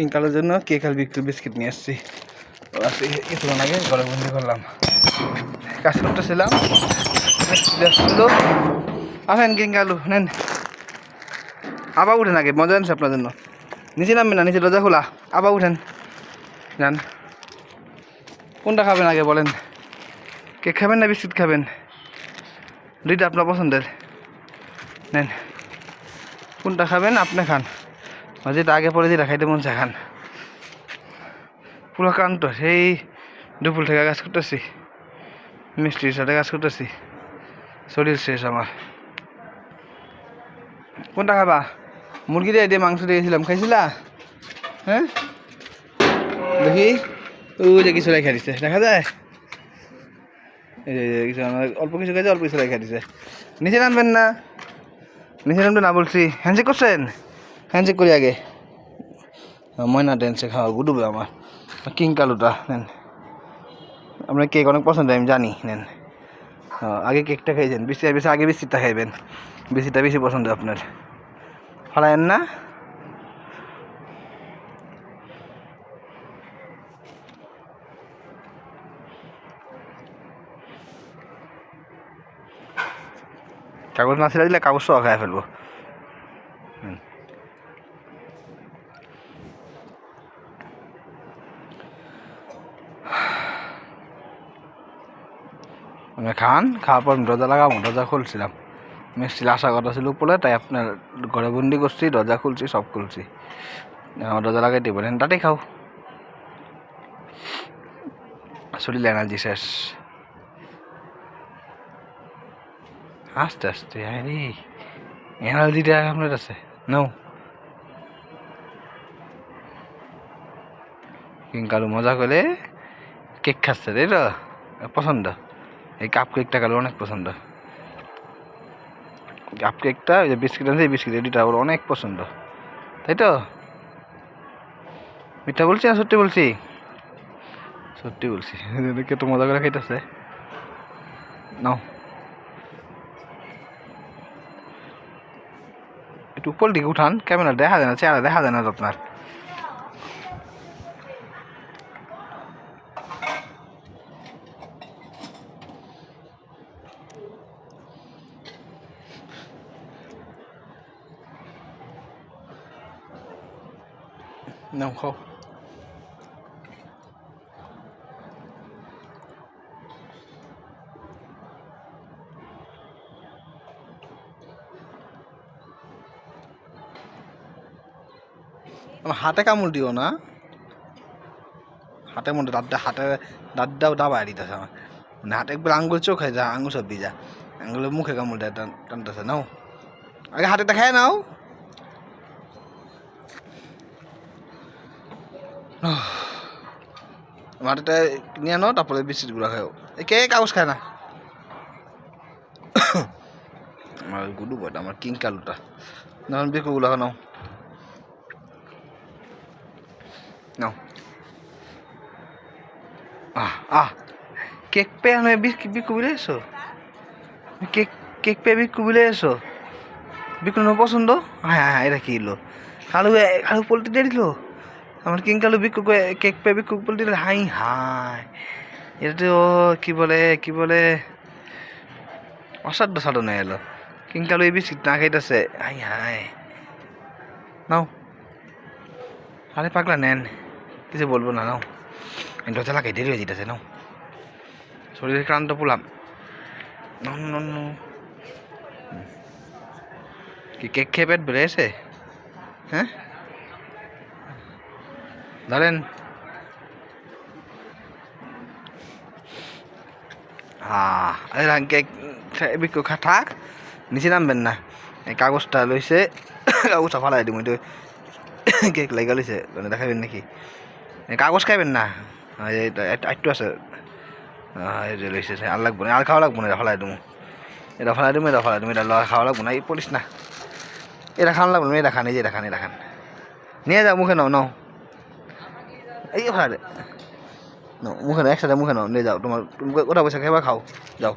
কিংকালের জন্য কেক আর biscuit biscuit নিয়ে আজকে কিছুক্ষণ আগে ঘরে বন্দি করলাম। কাজ করতেছিলাম। আসছিল আসেন কিংকালু নেন। আবার উঠেন আগে, মজা আনছে আপনার জন্য। নিচে নামবেন না, নিচে দরজা খোলা। আবার উঠেন। যান। কোনটা খাবেন আগে বলেন। কেক খাবেন না বিস্কুট খাবেন? দুইটা আপনার পছন্দের। নেন। কোনটা খাবেন? আপনি খান। যেটা আগে পরে যেটা খাইতে মন চায় খান পুরো কান্ত সেই দুপুর থেকে কাজ করতেছি। মিষ্টির সাথে কাজ করতেছি। শরীর শেষ আমার। কোনটা খাবা? মুরগি দিয়ে দিয়ে মাংস দিয়েছিলাম, খাইছিলা? হ্যাঁ? দেখি। ওই যে কিছু রেখে দিছে, দেখা যায়? কিছু অল্প কিছু খাইছে, অল্প কিছু রেখে দিছে। নিচে নামবেন না। নিচে নামতে না বলছি। হ্যান্ডশেক করছেন? হ্যান্ডশেক করি আগে। ময়না ড্যান্সে খাওয়া গুডুবে আমার। কিং কালুটা, নেন। আপনার কেক অনেক পছন্দ আমি জানি, নেন। আগে কেকটা খাইছেন বেশি বেশি আগে বিস্কিটটা খাইবেন বিস্কিটটা বেশি পছন্দ আপনার। ফালায়েন না? কাগজ না ছেড়ে দিলে কাগজ সহ খাই ফেলব। মানে খান, খাওয়ার পর দরজা লাগাবো, দরজা খুলছিলাম। মিস্ত্রি আশা কথা ছিল উপরে, তাই আপনার ঘরে বন্দি করছি, দরজা খুলছি, সব খুলছি। আমার দরজা লাগাই দিব তাতেই খাও। শরীর এনার্জি শেষ। আস্তে আস্তে, আরে, এনার্জিটা আপনার আছে। নাও। কারও মজা করে কেক খাচ্ছে তো? পছন্দ? এই কাপ কেকটা কারও অনেক পছন্দ। কাপ কেকটা ওই যে বিস্কিট আছে এই বিস্কিট এডিটা ওর অনেক পছন্দ। তাই তো? মিথ্যা বলছি না, সত্যি বলছি? সত্যি বলছি। কে তো মজা করে খাইতেছে। নাও। একটু উপর দিকে উঠান, ক্যামেরা দেখা যায় না, চেহারা দেখা যায় না আপনার। নাও খাও হাতে কামড় দিও না। হাতে মধ্যে দাঁতটা, হাতে দাঁতটাও দাবায় দিতেছে আমার। মানে হাতে একবার আঙ্গুল চোখ হয়ে যা, আঙ্গুল সব দিয়ে যা। আঙ্গুলের মুখে কামড় দেয় টান- টানতেছে, নাও। আগে হাতেটা খেয়ে নাও। হাতেটা নিয়ে নাও তারপরে বিস্কিটগুলো খাও কে কাগজ খায় না? আমার গুডু বয়টা, আমার কিং কালুটা। না বিকুগুলো নাও। নাও। আহ আহ। কেক পে আমি বিস্কি বিকু বলে এসো কেক কেক পে বিকু বলে এসো বিকু পছন্দ? হ্যাঁ হ্যাঁ এটা কি এলো কালু, এ- কালু পোলট্রি দিয়ে দিল? আমার কিং কালু বিকু কয়ে- কেক পে বিকু পোলট্রি দিল, হাই হাই। এটা তো কি বলে কি বলে? অসাধ্য সাধনে এলো কিং কালু এই বিস্কিট না খাইতেছে, হাই হাই। নাও। আরে পাগলা, নেন। কিছু বলব না, নাও। দরজা লাগাই, দেরি হয়ে যেতেছে নাও। শরীরে ক্লান্ত পুলাম। কি কেক খেয়ে পেট বেড়ে এসে হ্যাঁ? ধরেন। বিক্রি, খা, থাক, নিচে নামবেন না। এই কাগজটা লইছে, কাগজটা ফালাই দিম ওইটা কেক লাগা লইছে মানে দেখাবেন নাকি? কাগজ খাইবেন না? যে, এটা- এটা একটু আছে। যে লইছে আর লাগবো না, আর খাওয়া লাগবো না, এটা ফেলাই দেবো এটা ফেলাই দেবো এটা ফেলাই দেবো এটা লওয়া খাওয়া লাগবো না, এই পড়িস না। এটা খাওয়া লাগবো না এটা খান এই যে এটা খান এটা খান নিয়ে যাও মুখে নাও নাও। এই ফেলাই দে নাও মুখে নাও একসাথে মুখে নাও নিয়ে যাও তোমার তুমি ওটা বসে খাইবা খাও যাও।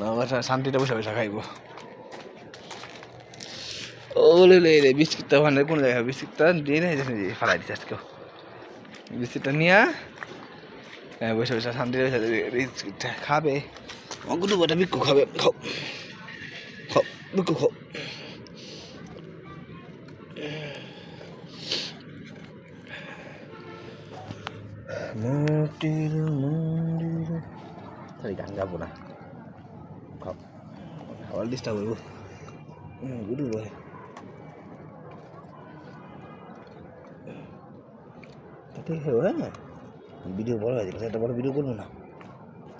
না, ওটা শান্তিতে বসে বসে খাইব। ও ওলে লে রে বিস্কিটটা ওখানে কোন জায়গায় বিস্কিটটা? দিয়ে নিয়ে যাচ্ছে ফালাই দিচ্ছে আজকেও বিস্কিটটা নিয়ে হ্যাঁ বসে বসে শান্তি বসে বিস্কিটটা খাবে। অগুলো বটা বিক্ষু খাবে খাও। খাও বিক্ষু খাও। মূর্তির মন্দির সরি গান গাবো না খাও খাওয়ার ডিস্টার্ব করব গুরু ভাই তাতে হ্যাঁ ভিডিও বড় হয়ে গেছে একটা বড় ভিডিও করব না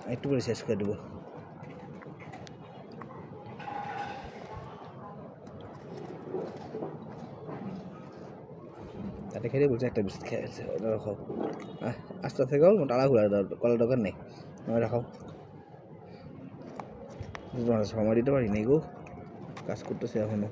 একটু করে শেষ করে দেবো খেয়ে বলছে একটা বিস্কুট খেয়ে আছে ওটা রাখো। আস্তে আস্তে খাও টালা ঘুরা কলা দোকান নেই। তোমার সময় দিতে পারি নেই গো। কাজ করতেছে এখনও।